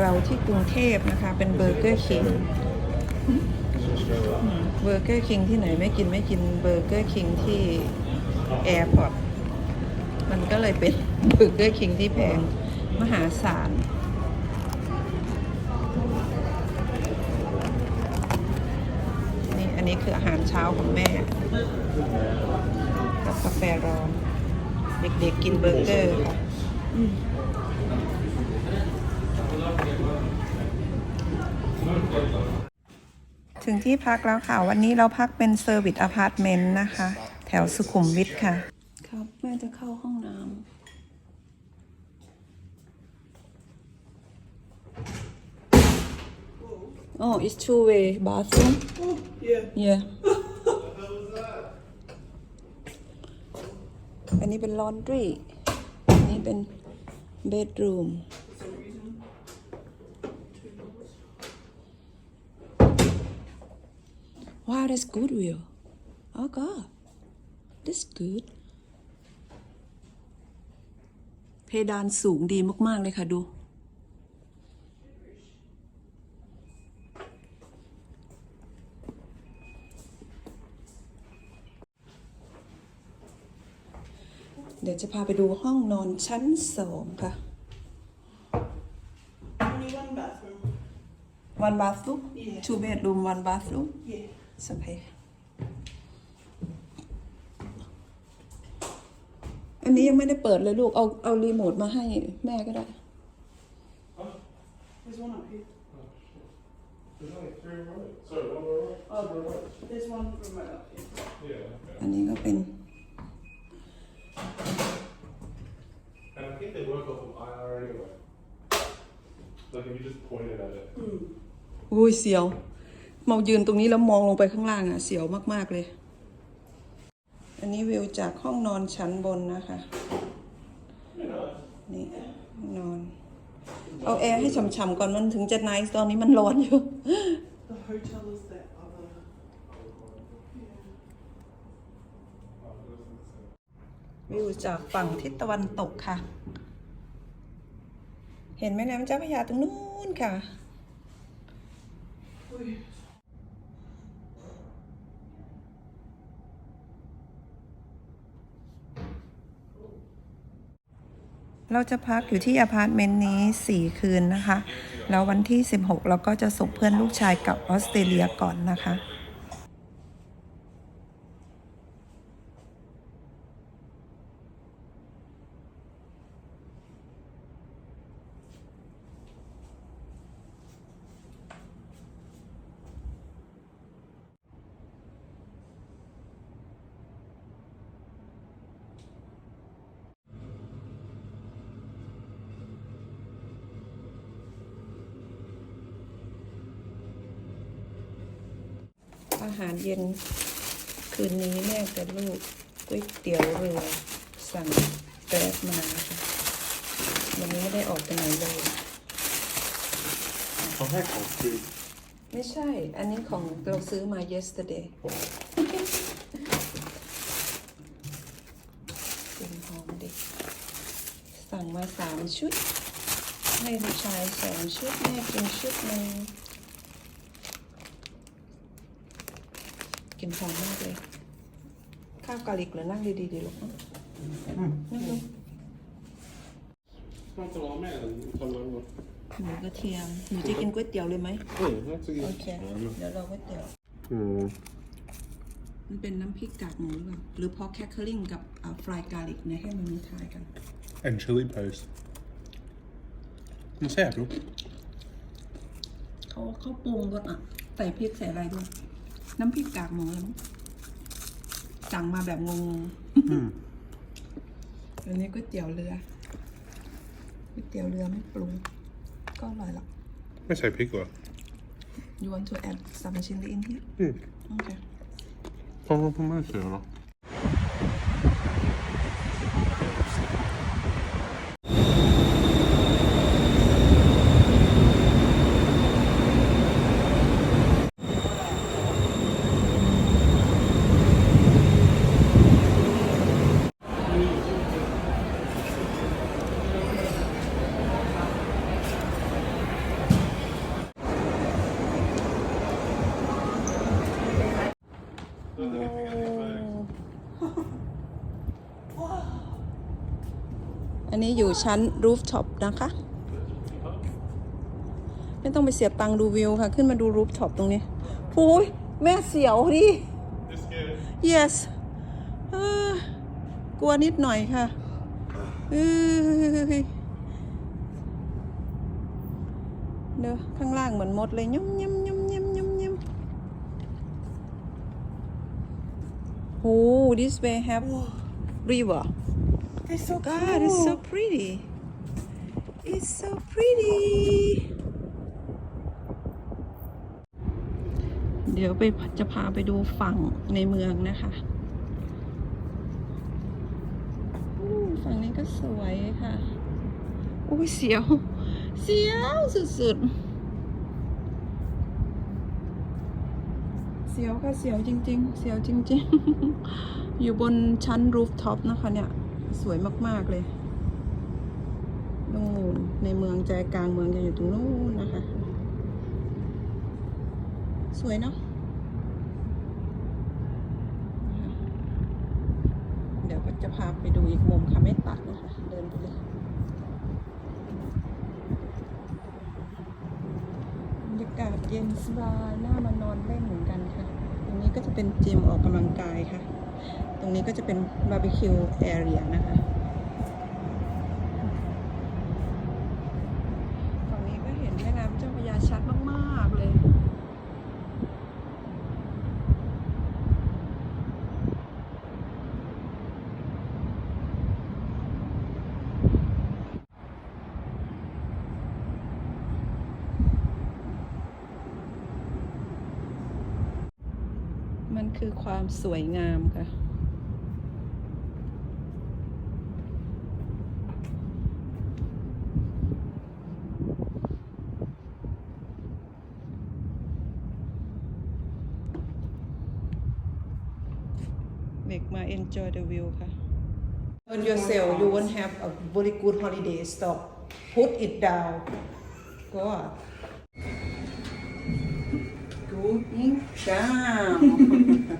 เราที่กรุงเทพนะคะ เป็นเบอร์เกอร์คิงเบอร์เกอร์คิงที่ไหนไม่กินไม่กินเบอร์เกอร์คิงที่แอร์พอร์ตมันก็เลยเป็นเบอร์เกอร์คิงที่แพงมหาศาลนี่อันนี้คืออาหารเช้าของแม่ กับกาแฟร้อนเด็กๆกินเบอร์เกอร์ค่ะอืม ถึงที่พักแล้วค่ะ วันนี้เราพักเป็นเซอร์วิสอพาร์ตเมนต์นะคะ แถวสุขุมวิทค่ะ ครับ แม่จะเข้าห้องน้ำ Oh, it's two way bathroom. Yeah. Yeah. อันนี้เป็น laundry อันนี้เป็น bedroom ว้าว that's good Will oh god that's good เพดานสูงดีมากๆเลยค่ะดู เดี๋ยวจะพาไปดูห้องนอนชั้นสองค่ะ Only one bathroom. one bathroom Yeah. two bedroom one bathroom Yeah. It's okay อันนี้ยังไม่ได้เปิดเลยลูก เอาเอารีโมทมาให้แม่ก็ได้ There's one up here. There's only three remotes. Sorry, one more remote. Oh, there's one remote up here. Yeah, okay. อันนี้ก็เป็น And I think they work off of IR anyway. Like if you just pointed at it. อุ้ยเสียว มายืนตรงนี้แล้วมองลงไปข้างล่างอะ เสียวมาก ๆ เลย อันนี้วิวจากห้องนอนชั้นบนนะคะ นี่ห้องนอน เอาแอร์ให้ฉ่ำๆก่อนมันถึงจะไนท์ตอนนี้มันร้อนอยู่ The hotel is that other. วิวจากฝั่งทิศตะวันตกค่ะ เห็นแม่น้ำเจ้าพระยาตรงนู้นค่ะ เราจะพักอยู่ที่อพาร์ตเมนต์นี้ 4 คืนนะคะ แล้ววันที่ 16 เราก็จะส่งเพื่อนลูกชายกลับออสเตรเลียก่อนนะคะ หารเย็น คืนนี้แม่กับลูกก๋วยเตี๋ยวเรือสั่งแกร็บมาค่ะวันนี้ไม่ได้ออกไปไหนเลย Oh, heck, oh, dude. ไม่ใช่ อันนี้ของเราซื้อมา yesterday กลิ่นหอมดิสั่งมาสามชุด ให้ลูกชายสองชุด แม่กินชุดหนึ่ง กลินหอมมากเลย ข้าวกะหรี่เหรือนั่งดีๆดีลูกเนอะนั่งลง Not the one, man. Come on, look. หมูกระเทียมหนูจะกินก๋วยเตี๋ยวเลยไหม Oh, that's a good โอเคเดี๋ยวเราก๋วยเตี๋ยว Hmm. มันเป็นน้ำพริกกากหมูหรือเปล่าหรือพอแคคเคอริงกับฟรายกาลิกเนี่ยให้มันมีทายกัน And chili paste. Men ser du? เขาเขาปรุงรสอะ ใส่พริกใส่อะไรด้วย น้ำพริกกากหมูแล้วมั้งสั่งมาแบบงง Mm. ๆอันนี้ก๋วยเตี๋ยวเรือก๋วยเตี๋ยวเรือไม่ปรุง ก็อร่อยละ I say pickle. You want to add some chili in here Mm. Okay Kommer på mig ser du. อั อันนี้อยู่ชั้นรูฟท็อปนะคะ ไม่ต้องไปเสียตังค์ดูวิวค่ะ ขึ้นมาดูรูฟท็อปตรงนี้โอ้ยแม่เสียวดิ yes กลัวนิดหน่อยค่ะเด้อข้างล่างเหมือนมดเลยย่ำย่ำย่ำย่ำย่ำย่ำ โอ้ this way have river They're so God it's so pretty it's so pretty เดี๋ยวไปจะพาไปดูฝั่งในเมืองนะคะอู้ฝั่งนี้ก็สวยค่ะโอ้ยเสียว เสียวสุดๆ สียวค่ะเสียวจริง ๆ เสียวจริง ๆ อยู่บนชั้นรูฟท็อปนะคะเนี่ย สวยมากๆเลยนู่นในเมืองใจกลางเมืองจะอยู่ตรงนู้นนะคะ สวยเนาะเดี๋ยวก็จะพาไปดูอีกมุมค่ะไม่ตัดนะคะ เดินไปเลยบรรยากาศ เย็นสบายน่ามานอนเล่นเหมือนกันค่ะ ตรงนี้ก็จะเป็นจิมออกกำลังกายค่ะ ตรงนี้ก็จะเป็นบาร์บีคิวแอเรียนะคะ ฝั่งนี้ก็เห็นแม่น้ำเจ้าพระยาชัดมาก ๆ เลย มันคือความสวยงามค่ะ make my enjoy the view ค่ะ on yourself you won't have a very good holiday stop put it down go on going down